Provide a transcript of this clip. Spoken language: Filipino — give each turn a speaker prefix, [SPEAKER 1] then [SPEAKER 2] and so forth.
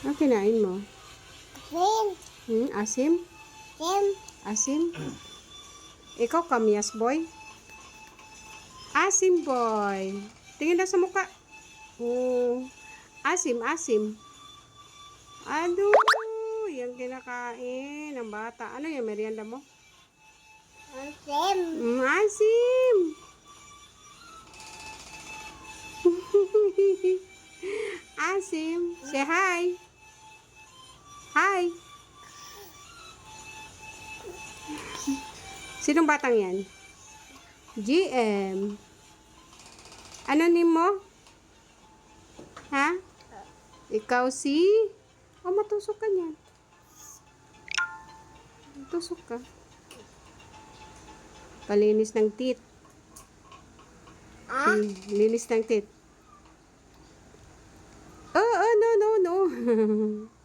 [SPEAKER 1] Ano kinain mo?
[SPEAKER 2] Sim.
[SPEAKER 1] Hmm, asim?
[SPEAKER 2] Sim.
[SPEAKER 1] Asim? Ikaw, kamyas boy? Asim boy. Tingin na sa mukha. Oh. Asim, asim. Ano? Yung kinakain ng bata. Ano yung merienda mo?
[SPEAKER 2] Sim.
[SPEAKER 1] Mm, asim. asim. Say hi. Hi. Sinong batang yan? GM. Ano ni mo? Ha? Ikaw si? Oh, matusok ka niyan. Matusok ka. Palinis ng teeth.
[SPEAKER 2] Ah.
[SPEAKER 1] Hmm, linis ng teeth. Oh, oh, no, no, no.